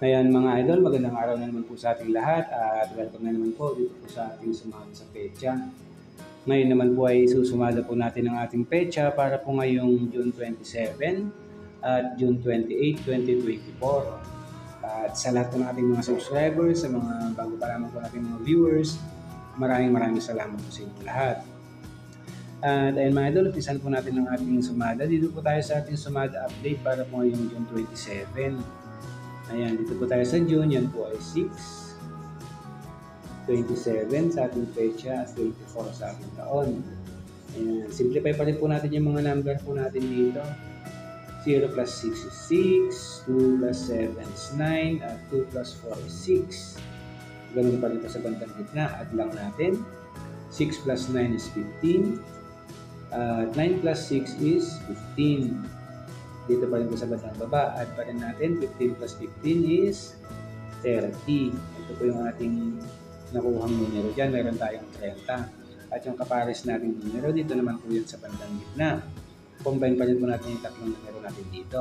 Ayan mga idol, magandang araw na naman po sa ating lahat at welcome na naman po dito po sa ating sumama sa pecha. Ngayon naman po ay susumada po natin ang ating pecha para po ngayong June 27 at June 28, 2024. At sa lahat po ng ating mga subscribers, sa mga bago pa lamang po nating mga viewers, maraming maraming salamat po sa inyo lahat. At ayun mga idol, umpisan po natin ang ating sumada. Dito po tayo sa ating sumada update para po ngayong June 27. Ayan, dito po tayo sa June. Yan po ay 6, 27 sa ating pecha at 24 sa ating taon. Ayan, simplify pa rin po natin yung mga number po natin dito. 0 plus 6 is 6, 2 plus 7 is 9, at 2 plus 4 is 6. Ganun pa rin po sa bandang gitna. Add lang natin. 6 plus 9 is 15. At 9 plus 6 is 15 dito pa rin sa bandang baba. Add pa rin natin, 15 plus 15 is 30. Ito po yung ating nakuhang numero dyan. Meron tayong 30. At yung kapares nating numero, dito naman po yun sa bandang gitna. Combine pa rin po natin yung tatlong numero natin dito.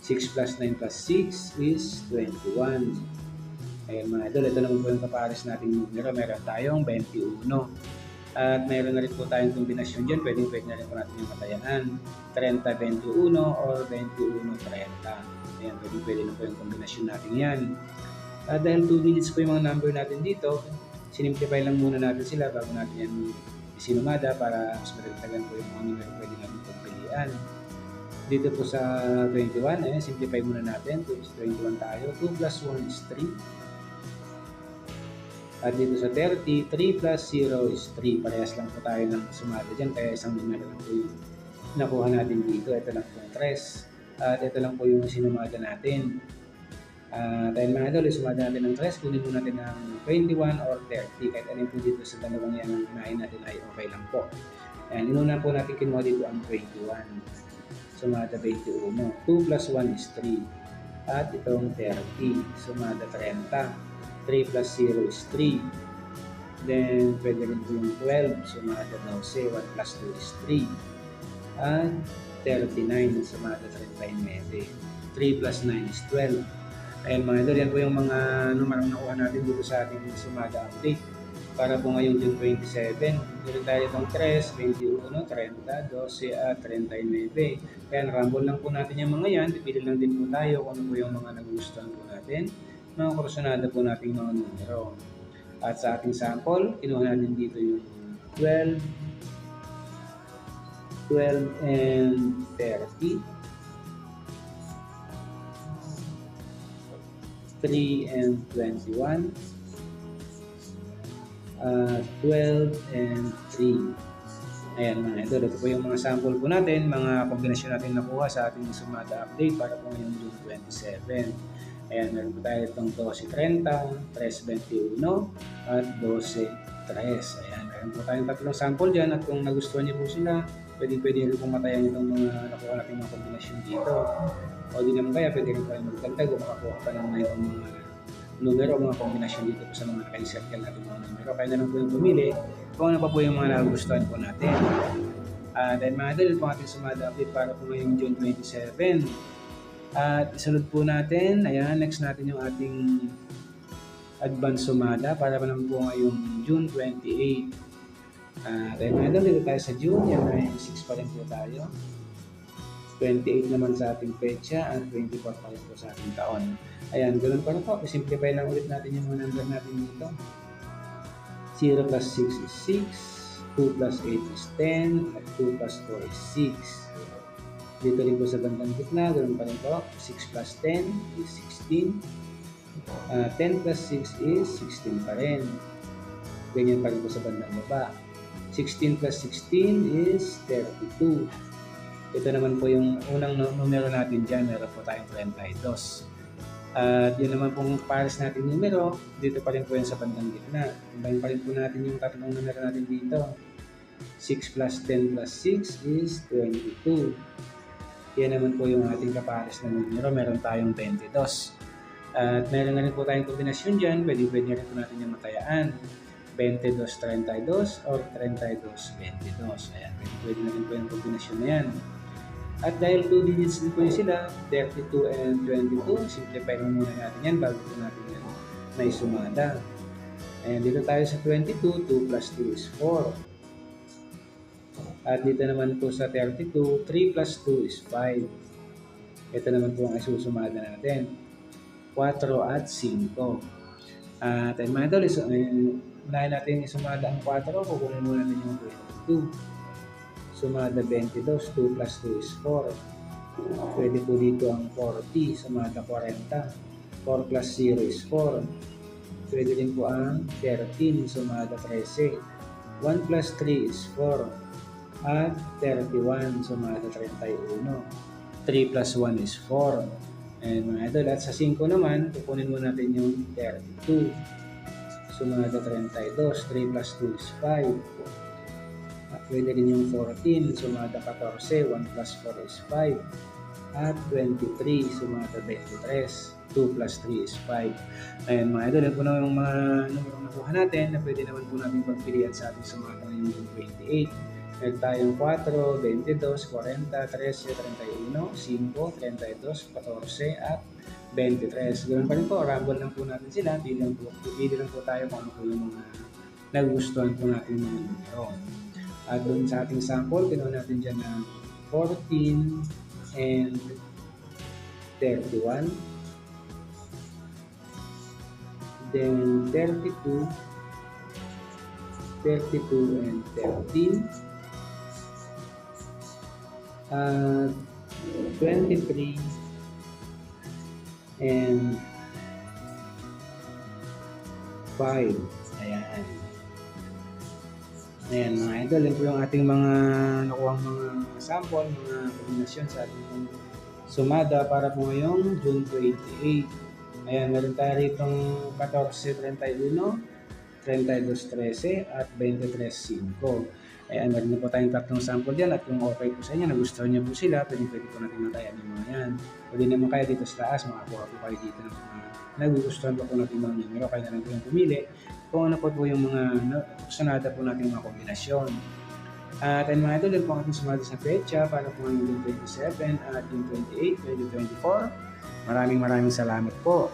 6 plus 9 plus 6 is 21. Ayan mga idol, ito naman po yung kapares nating numero. Meron tayong 21. At mayroon na rin po tayong kombinasyon dyan. Pwede pwede na rin po natin yung matayanan. 30-21 or 21-30. Ayan, pwede pwede na po yung kombinasyon natin yan. At dahil 2 digits po yung mga number natin dito, sinimplify lang muna natin sila bago natin yan isinumada para mas madagdagan po yung mga numero pwede natin pagpilian. Dito po sa 21, ayan, simplify muna natin. 2 is 21 tayo. 2 plus 1 is 3. At dito sa 30, 3 plus 0 is 3. Parehas lang po tayo ng sumada dyan. Kaya isang numero lang po yung nakuha natin dito. Ito lang po yung 3. At ito lang po yung sinumada natin. Uh, dahil mga idol, sumada natin ng 3, kunin po natin ng 21 or 30. Kahit ano po dito sa dalawang yan ang kunain natin ay okay lang po. Ayan, inuna po natin kinuha dito ang 21. Sumada 21. 2 plus 1 is 3. At itong 30. Sumada 30. 3 plus 0 is 3. Then, pwede rin po yung 12. Sumada 12. 1 plus 2 is 3. At 39. Sumada 39. 3 plus 9 is 12. Ayan mga idol, yan po yung mga numarang nakuha natin dito sa ating sumada update. Para po ngayong June 27, meron tayo itong 3, 21, 30, 12, at 39. Kaya nakarambol lang po natin yung mga yan. Pipili lang din po tayo kung ano po yung mga nagustuhan po natin mga kursunada po nating mga numero. At sa ating sample, kinuha natin dito yung 12, 12 and 30, 3 and 21, uh, 12 and 3. Ayan mga idol, ito po yung mga sample po natin, mga kombinasyon natin nakuha sa ating sumada update para po ngayong June 27. Ayan, meron po tayo itong 12.30, 3.21, at 12.3. Ayan, meron po tayong tatlong sample dyan at kung nagustuhan niyo po sila, pwede pwede rin pong matayan itong mga nakuha natin mga kombinasyon dito. O di naman kaya, pwede rin po kayo magdagdag o makakuha pa naman itong mga numero o mga kombinasyon dito po sa mga naka-circle natin mga numero. Kaya na lang po yung pumili kung ano pa po yung mga nagustuhan po natin. Uh, dahil mga dahil po ating sumada update para po ngayong June 27. At isunod po natin, ayan, next natin yung ating advance sumada para naman po ngayong June 28. Uh, mga dito tayo sa June, yan ay 6 pa rin po tayo. 28 naman sa ating pecha at 24 pa rin po sa ating taon. Ayan, ganun pa rin po. Simplify lang ulit natin yung number natin dito. 0 plus 6 is 6, 2 plus 8 is 10, at 2 plus 4 is 6. Dito rin po sa bandang gitna, ganoon pa rin po. 6 plus 10 is 16. Uh, 10 plus 6 is 16 pa rin. Ganyan pa rin po sa bandang baba. 16 plus 16 is 32. Ito naman po yung unang numero natin dyan. Meron po tayong 32. At yun naman pong pares natin numero, dito pa rin po yan sa bandang gitna. Combine pa rin po natin yung tatlong numero natin dito. 6 plus 10 plus 6 is 22. Yan naman po yung ating kapares na numero. Meron tayong 22. At meron na rin po tayong kombinasyon dyan. Pwede pwede rin po natin yung matayaan. 22-32 or 32-22. Ayan, pwede, pwede na rin po yung kombinasyon na yan. At dahil 2 digits din po yun sila, 32 and 22, simplify lang muna natin yan bago po natin yan may sumada. And dito tayo sa 22, 2 plus 2 is 4. At dito naman po sa 32, 3 plus 2 is 5. Ito naman po ang isusumada natin. 4 at 5. At ayun mga idol, iso, uh, unahin natin isumada ang 4, kukunin muna natin yung 22. Sumada 22, 2 plus 2 is 4. Pwede po dito ang 40, sumada 40. 4 plus 0 is 4. Pwede din po ang 13, sumada 13. 1 plus 3 is 4. At 31, sumada 31. 3 plus 1 is 4. And mga idol, at sa 5 naman, kukunin mo natin yung 32. Sumada 32, 3 plus 2 is 5. At pwede rin yung 14, sumada 14, 1 plus 4 is 5. At 23, sumada 23. 2 plus 3 is 5. Ayan mga idol, yan po na yung mga numero nakuha natin na pwede naman po natin pagpilian sa ating sumada ngayong 28. Meron tayong 4, 22, 40, 13, 31, 5, 32, 14, at 23. Ganun pa rin po, rumble lang po natin sila. Pili lang po, pili po tayo kung ano yung mga nagustuhan po natin mga numero. At doon sa ating sample, kinuha natin dyan na 14 and 31. Then 32, 32 and 13. At 23 and 5. Ayan. Ayan mga idol, yun po yung ating mga nakuha mga sample, mga kombinasyon sa ating sumada para po ngayong June 28. Ayan, meron tayo rito 14.31, 32.13 at 23.5. Ayan, meron na po tayong tatlong sample dyan at kung okay po sa inyo, nagustuhan niyo po sila, pwede pwede po natin matayan yung mga yan. Pwede naman kayo dito sa taas, makakuha po kayo dito ng mga nagugustuhan pa po natin mga numero, kaya na lang po yung pumili kung ano po po yung mga natin po natin mga kombinasyon. At ayun mga ito, din po ang ating sumali sa pecha para po June 27 at June 28, 2024. Maraming maraming salamat po.